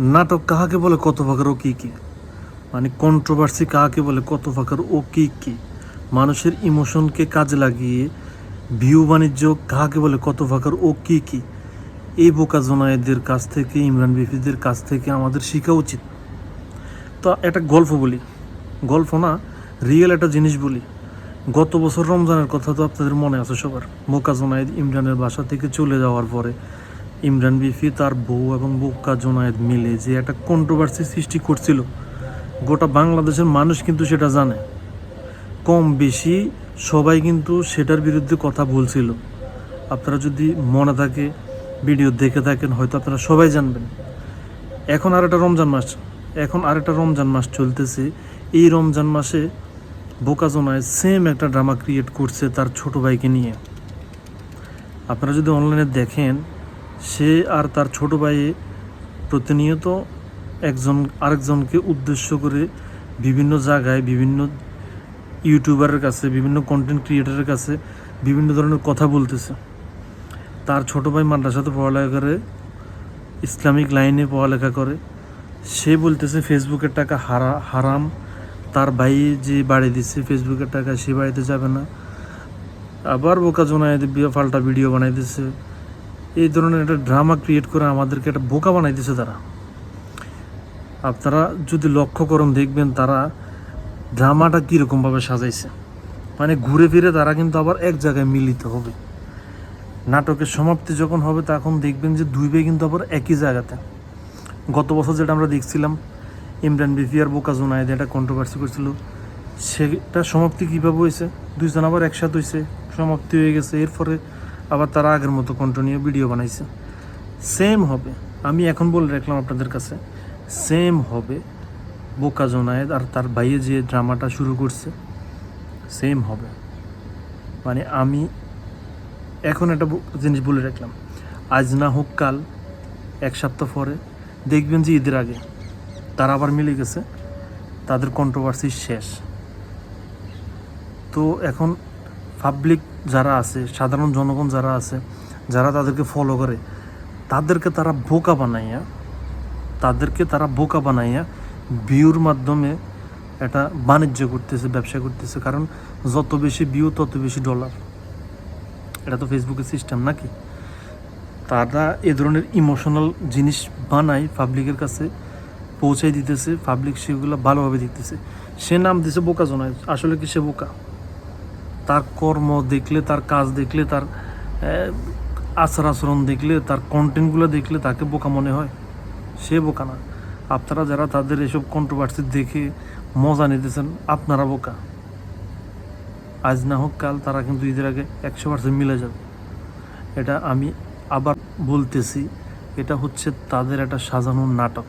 নাটক কাহাকে বলে, কত প্রকার ও কী কী? মানে কন্ট্রোভার্সি কাহাকে বলে, কত প্রকার ও কী কী? মানুষের ইমোশনকে কাজে লাগিয়ে ভিউ বাণিজ্য কাহাকে বলে, কত প্রকার ও কী কী? এই বোকা জোনায়েদের কাছ থেকে, ইমরান বিফিদের কাছ থেকে আমাদের শেখা উচিত। তো একটা গল্প বলি। গল্প না রিয়েল একটা জিনিস বলি। গত বছর রমজানের কথা তো আপনাদের মনে আছে সবার। বোকা জোনায়েদ ইমরানের বাসা থেকে চলে যাওয়ার পরে ইমরান বিফি, তার বউ এবং বোকা জোনায়েদ মিলে যে একটা কন্ট্রোভার্সি সৃষ্টি করছিল, গোটা বাংলাদেশের মানুষ কিন্তু সেটা জানে। কম বেশি সবাই কিন্তু সেটার বিরুদ্ধে কথা বলছিল। আপনারা যদি মনে থাকে, ভিডিও দেখে থাকেন, হয়তো আপনারা সবাই জানবেন। এখন আর একটা রমজান মাস, এখন আর একটা রমজান মাস চলতেছে। এই রমজান মাসে বোকাজোনায় সেম একটা ড্রামা ক্রিয়েট করছে তার ছোট ভাইকে নিয়ে। আপনারা যদি অনলাইনে দেখেন সে আর তার ছোট ভাই প্রতিনিয়ত একজন, আরেকজনকে উদ্দেশ্য করে বিভিন্ন জায়গায়, বিভিন্ন ইউটিউবারের কাছে, বিভিন্ন কন্টেন্ট ক্রিয়েটারের কাছে বিভিন্ন ধরনের কথা বলতেছে। তার ছোট ভাই মাদ্রাসাতে পড়ালেখা করে, ইসলামিক লাইনে পড়ালেখা করে। সে বলতেছে, ফেসবুকের টাকা হারা, হারাম। তার ভাই যে বাড়ি দিচ্ছে ফেসবুকের টাকা সে বাড়িতে যাবে না। আবার বোকা জোনায় ফাল্টা ভিডিও বানাই দিচ্ছে এই ধরনের একটা ড্রামা ক্রিয়েট করে আমাদেরকে একটা বোকা বানাই দিচ্ছে তারা। আপনারা যদি লক্ষ্য করেন, দেখবেন তারা ড্রামাটা কীরকমভাবে সাজাইছে। মানে ঘুরে ফিরে তারা কিন্তু আবার এক জায়গায় মিলিত হবে। নাটকের সমাপ্তি যখন হবে, তখন দেখবেন যে দুই ভাই কিন্তু আবার একই জায়গাতে। গত বছর যেটা আমরা দেখছিলাম, ইমরান বিফি আর বোকা জোনায়েদ একটা কন্ট্রোভার্সি করছিল। সেটা সমাপ্তি কীভাবে হয়েছে? দুইজন আবার একসাথে হয়েছে, সমাপ্তি হয়ে গেছে। এরপরে আবার তারা আগের মতো কন্টিনিউ ভিডিও বানাইছে। সেম হবে। আমি এখন বলে রাখলাম আপনাদের কাছে সেম হবে বোকা জোনায়েদ আর তার ভাইয়ে যে ড্রামাটা শুরু করছে সেম হবে। মানে আমি এখন একটা জিনিস বলে রাখলাম। আজ না হোক কাল, এক সপ্তাহ পরে দেখবেন যে ঈদের আগে তারা আবার মিলে গেছে, তাদের কন্ট্রোভার্সি শেষ। তো এখন পাবলিক যারা আছে, সাধারণ জনগণ যারা আছে, যারা তাদেরকে ফলো করে, তাদেরকে তারা বোকা বানাইয়া, তাদেরকে তারা বোকা বানাইয়া ভিউর মাধ্যমে এটা বাণিজ্য করতেছে, ব্যবসা করতেছে। কারণ যত বেশি ভিউ তত বেশি ডলার এটা তো ফেসবুকের সিস্টেম নাকি? তারা এ ধরনের ইমোশনাল জিনিস বানায় পাবলিকের কাছে পৌঁছাই দিতেছে পাবলিক সেগুলো ভালোভাবে দেখতেছে। সে নাম দিছে বোকা জোনায়। আসলে কি সে বোকা? তার কর্ম দেখলে, তার কাজ দেখলে, তার আচার আচরণ দেখলে, তার কন্টেন্টগুলো দেখলে তাকে বোকা মনে হয়। সে বোকা না। আপনারা যারা তাদের এসব কন্ট্রোভার্সি দেখে মজা নিতেছেন, আপনারা বোকা। আজ না হোক, কাল তারা কিন্তু ঈদের আগে একশো পার্সেন্ট মিলে যাবে। এটা আমি আবার বলতেছি, এটা হচ্ছে তাদের একটা সাজানো নাটক।